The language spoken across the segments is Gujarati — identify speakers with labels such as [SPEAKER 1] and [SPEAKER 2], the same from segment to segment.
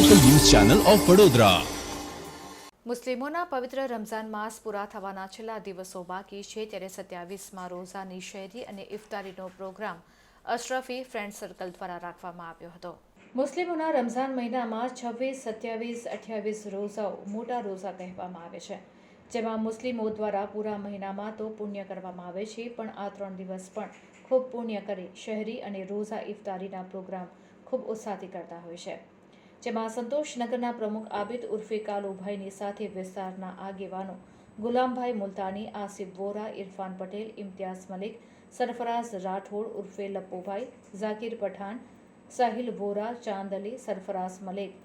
[SPEAKER 1] ચેનલ ઓફ વડોદરા
[SPEAKER 2] મુસ્લિમોના પવિત્ર રમઝાન માસ પૂરા થવાના છેલ્લા દિવસો બાકી છે ત્યારે સત્યાવીસમાં રોઝાની શહેરી અને ઇફતારીનો પ્રોગ્રામ અશરફી ફ્રેન્ડ સર્કલ દ્વારા રાખવામાં આવ્યો હતો. મુસ્લિમોના રમઝાન મહિનામાં છવ્વીસ સત્યાવીસ અઠ્યાવીસ રોઝાઓ મોટા રોઝા કહેવામાં આવે છે. જેમાં મુસ્લિમો દ્વારા પૂરા મહિનામાં તો પુણ્ય કરવામાં આવે છે પણ આ ત્રણ દિવસ પણ ખૂબ પુણ્ય કરી શહેરી અને રોઝા ઇફતારીના પ્રોગ્રામ ખૂબ ઉત્સાહથી કરતા હોય છે. જેમાં સંતોષનગરના પ્રમુખ આબિદ ઉર્ફે કાલુભાઈની સાથે વિસ્તારના આગેવાનો ગુલામભાઈ મુલતાની, આસિફ વોરા, ઇરફાન પટેલ, ઇમ્તિયાઝ મલિક, સરફરાઝ રાઠોડ ઉર્ફે લપ્પુભાઈ, ઝાકીર પઠાણ, સાહિલ વોરા, ચાંદ અલી, સરફરાઝ મલિક,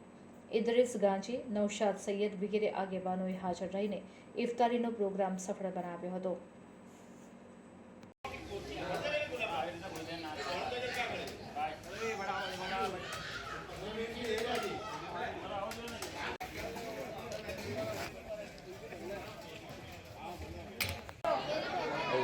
[SPEAKER 2] ઇદ્રિસ ગાંજી નૌશાદ સૈયદ વગેરે આગેવાનોએ હાજર રહીને ઇફતારીનો પ્રોગ્રામ સફળ બનાવ્યો હતો.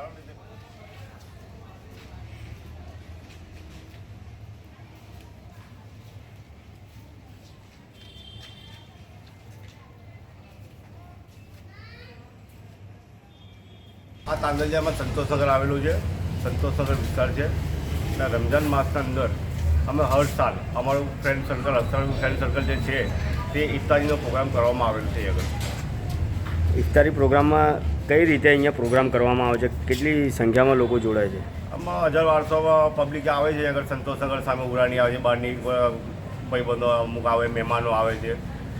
[SPEAKER 3] આ
[SPEAKER 4] તાંદલિયામાં સંતોષનગર આવેલું છે. સંતોષનગર વિસ્તાર છે. અને રમજાન માસના અંદર અમે હર સાલ અમારું ફ્રેન્ડ સર્કલ અસરનું ફ્રેન્ડ સર્કલ જે છે, તે ઇફતારીનો પ્રોગ્રામ કરવામાં આવેલો છે આગળ
[SPEAKER 3] ઇફતારી પ્રોગ્રામમાં કઈ રીતે અહીંયા પ્રોગ્રામ કરવામાં આવે છે? કેટલી સંખ્યામાં લોકો જોડાય છે?
[SPEAKER 4] આમાં હજાર બારસોમાં પબ્લિક આવે છે આગળ સંતોષનગર સામે ઉરાણી આવે છે બહારની ભાઈબંધો અમુક આવે મહેમાનો આવે છે.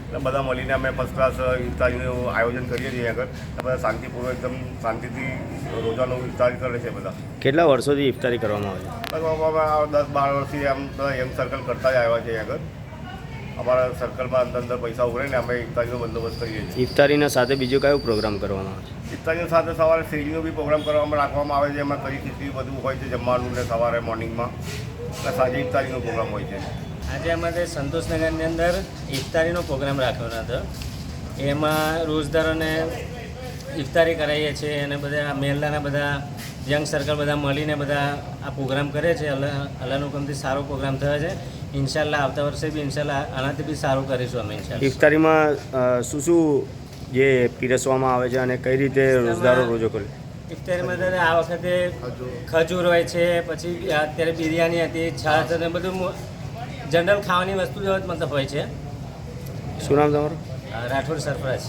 [SPEAKER 4] એટલે બધા મળીને અમે ફર્સ્ટ ક્લાસ ઇફતારીનું આયોજન કરીએ છીએ આગળ. બધા શાંતિપૂર્વક એકદમ શાંતિથી રોજાનો ઇફતારી કરે છે બધા.
[SPEAKER 3] કેટલા વર્ષોથી ઇફતારી કરવામાં આવે છે?
[SPEAKER 4] લગભગ દસ બાર વર્ષથી આમ બધા યંગ સર્કલ કરતા જ આવ્યા છે આગળ. અમારા સર્કલમાં અંદર અંદર પૈસા ઉભરે ને અમે ઇફતારીનો બંદોબસ્ત કરીએ છીએ.
[SPEAKER 3] ઇફતારીના સાથે બીજો કયો પ્રોગ્રામ કરવામાં આવે છે?
[SPEAKER 4] ઇફતારીની સાથે સવારે શેરીનો બી પ્રોગ્રામ કરવામાં રાખવામાં આવે છે. એમાં કઈ ખીચડી બધું હોય છે જમવાનું ને સવારે મોર્નિંગમાં અને સાંજે ઇફતારીનો પ્રોગ્રામ હોય છે.
[SPEAKER 5] આજે અમારે સંતોષનગરની અંદર ઇફતારીનો પ્રોગ્રામ રાખવાનો હતો. એમાં રોજદારોને ઇફતારી કરાવીએ છીએ અને બધા મહેલાના બધા યંગ સર્કલ બધા મળીને બધા આ પ્રોગ્રામ કરે છે. અલ્લાહ અલ્લાહનું હુકમથી સારો પ્રોગ્રામ થયો છે. ઇન્શાલ્લાહ આવતા વર્ષે બી ઇન્શાલ્લાહ આનાથી બી સારું કરીશું અમે ઇન્શાલ્લાહ
[SPEAKER 3] ઇફતારીમાં શું શું જે પીરસવામાં આવે છે અને કઈ રીતે રોજદારો રોજો કરે.
[SPEAKER 5] ઇફતારીમાં ત્યારે આ વખતે ખજૂર હોય છે પછી અત્યારે બિરયાની હતી છાશ અને બધું જનરલ ખાવાની વસ્તુ જ મતલબ હોય છે.
[SPEAKER 3] શું નામ તમારું?
[SPEAKER 5] રાઠોડ સરફરાજ.